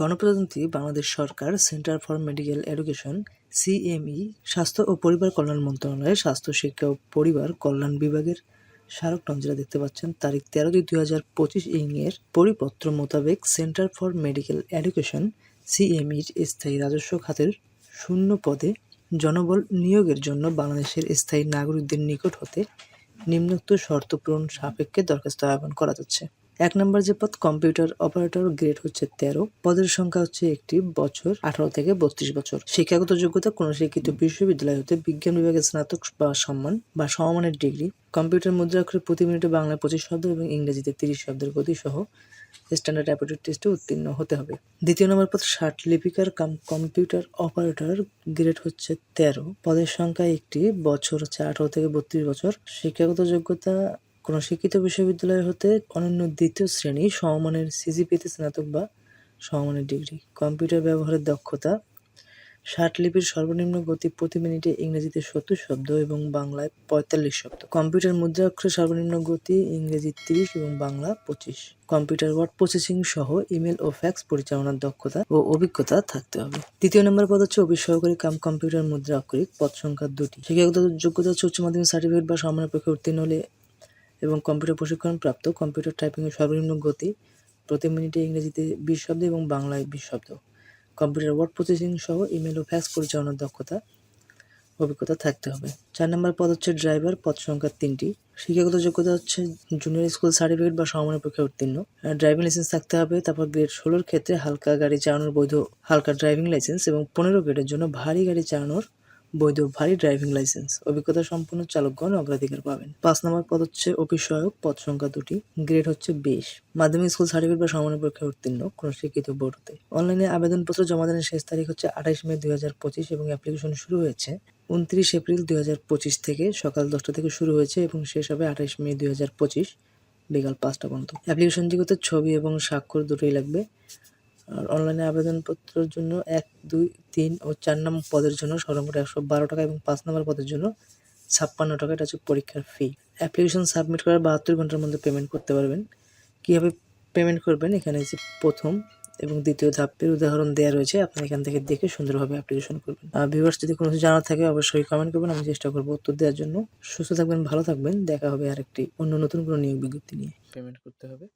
গণপ্রজাতন্ত্রী বাংলাদেশ সরকার, centre for medical education, CME, স্বাস্থ্য ও পরিবার কল্যাণ মন্ত্রণালয়ের স্বাস্থ্য, শিক্ষা ও পরিবার কল্যাণ বিভাগের স্মারক যেটা দেখতে পাচ্ছেন। তারিখ তেরো দুই দুই হাজার পঁচিশ এর পরিপত্র মোতাবেক সেন্টার ফর মেডিকেল এডুকেশন, সিএমইর স্থায়ী রাজস্ব খাতের শূন্য পদে জনবল নিয়োগের জন্য বাংলাদেশের স্থায়ী নাগরিকদের নিকট হতে নিম্নোক্ত শর্ত পূরণ সাপেক্ষে দরখাস্ত আহ্বান করা যাচ্ছে। এক নম্বর যে পদ কম্পিউটার অপারেটর গ্রেড হচ্ছে তেরো। পদের সংখ্যা হচ্ছে একটি বছর, আঠারো থেকে বত্রিশ বছর। শিক্ষাগত যোগ্যতা কোনো শিক্ষিত বিশ্ববিদ্যালয় হতে বিজ্ঞান বিভাগে স্নাতক বা সম্মান বা সমমানের ডিগ্রি। কম্পিউটার মুদ্রাক্ষরে প্রতি মিনিটে বাংলায় পঁচিশ শব্দ এবং ইংরেজিতে তিরিশ শব্দের গতি সহ স্ট্যান্ডার্ড অ্যাপটিউড টেস্টে উত্তীর্ণ হতে হবে। দ্বিতীয় নম্বর পদ, ষাট লিপিকার কাম কম্পিউটার অপারেটর গ্রেড হচ্ছে তেরো। পদের সংখ্যা একটি বছর, হচ্ছে আঠারো থেকে বত্রিশ বছর। শিক্ষাগত যোগ্যতা কোনো শিক্ষিত বিশ্ববিদ্যালয় হতে অনন্য দ্বিতীয় শ্রেণি, সমমানের সিজিপিতে স্নাতক বা সমমানের ডিগ্রি। কম্পিউটার ব্যবহারের দক্ষতা, ষাট লিপির সর্বনিম্ন গতি প্রতি মিনিটে ইংরেজিতে সত্তর শব্দ এবং বাংলায় পঁয়তাল্লিশ শব্দ। কম্পিউটার মুদ্রা অক্ষরের সর্বনিম্ন গতি ইংরেজি তিরিশ এবং বাংলা পঁচিশ। কম্পিউটার ওয়ার্ড প্রসেসিং সহ ইমেল ও ফ্যাক্স পরিচালনার দক্ষতা ও অভিজ্ঞতা থাকতে হবে। দ্বিতীয় নম্বর পদ হচ্ছে অফিস সহকারী কাম কম্পিউটার মুদ্রা অক্ষরিক পদ সংখ্যা দুটি। শিক্ষাগত যোগ্যতা হচ্ছে উচ্চ মাধ্যমিক সার্টিফিকেট বা সমানের পক্ষে উত্তীর্ণ হলে এবং কম্পিউটার প্রশিক্ষণ প্রাপ্ত। কম্পিউটার টাইপিংয়ের সর্বনিম্ন গতি প্রতি মিনিটে ইংরেজিতে বিশ শব্দ এবং বাংলায় বিশ শব্দ। কম্পিউটার ওয়ার্ড প্রসেসিং সহ ইমেল ও ফ্যাক্স পরিচালনার দক্ষতা, অভিজ্ঞতা থাকতে হবে। চার নম্বর পদ হচ্ছে ড্রাইভার। পদ সংখ্যা তিনটি। শিক্ষাগত যোগ্যতা হচ্ছে জুনিয়র স্কুল সার্টিফিকেট বা সমানের পক্ষে উত্তীর্ণ ড্রাইভিং লাইসেন্স থাকতে হবে। তারপর গ্রেড ষোলোর ক্ষেত্রে হালকা গাড়ি চালানোর বৈধ হালকা ড্রাইভিং লাইসেন্স এবং পনেরো গ্রেডের জন্য ভারী গাড়ি চালানোর বৈধ ভারী ড্রাইভিং লাইসেন্স। অভিজ্ঞতা সম্পন্ন চালকগণ অগ্রাধিকার পাবেন। পাঁচ নম্বর পদ হচ্ছে অফিস সহায়ক পদ সংখ্যা দুটি, গ্রেড হচ্ছে বিশ। মাধ্যমিক স্কুল সার্টিফিকেট বা সমানের পরীক্ষায় উত্তীর্ণ কোন শিক্ষিত বোর্ডতে। অনলাইনে আবেদনপত্র জমা দানের শেষ তারিখ হচ্ছে আঠাইশ মে দুই হাজার পঁচিশ এবং অ্যাপ্লিকেশন শুরু হয়েছে উনত্রিশ এপ্রিল দুই হাজার পঁচিশ থেকে সকাল দশটা থেকে শুরু হয়েছে এবং শেষ হবে আঠাইশ মে দুই হাজার পঁচিশ বিকাল পাঁচটা পর্যন্ত। অ্যাপ্লিকেশন যোগ্যতা ছবি এবং স্বাক্ষর দুটোই লাগবে। অনলাইনে আবেদনপত্রের জন্য এক, দুই, তিন ও চার নম্বর পদের জন্য সর্বমোট একশো বারো টাকা এবং পাঁচ নম্বর পদের জন্য ছাপ্পান্ন টাকা। এটা হচ্ছে পরীক্ষার ফি অ্যাপ্লিকেশন সাবমিট করার বাহাত্তর ঘণ্টার মধ্যে পেমেন্ট করতে পারবেন। কীভাবে পেমেন্ট করবেন? এখানে যে প্রথম এবং দ্বিতীয় ধাপের উদাহরণ দেওয়া রয়েছে। আপনি এখান থেকে দেখে সুন্দরভাবে অ্যাপ্লিকেশন করবেন। ভিউয়ার্স যদি কোনো কিছু জানার থাকে, অবশ্যই কমেন্ট করবেন। আমি চেষ্টা করব উত্তর দেওয়ার জন্য। সুস্থ থাকবেন, ভালো থাকবেন। দেখা হবে আরেকটি অন্য নতুন কোনো নিয়োগ বিজ্ঞপ্তি নিয়ে। পেমেন্ট করতে হবে।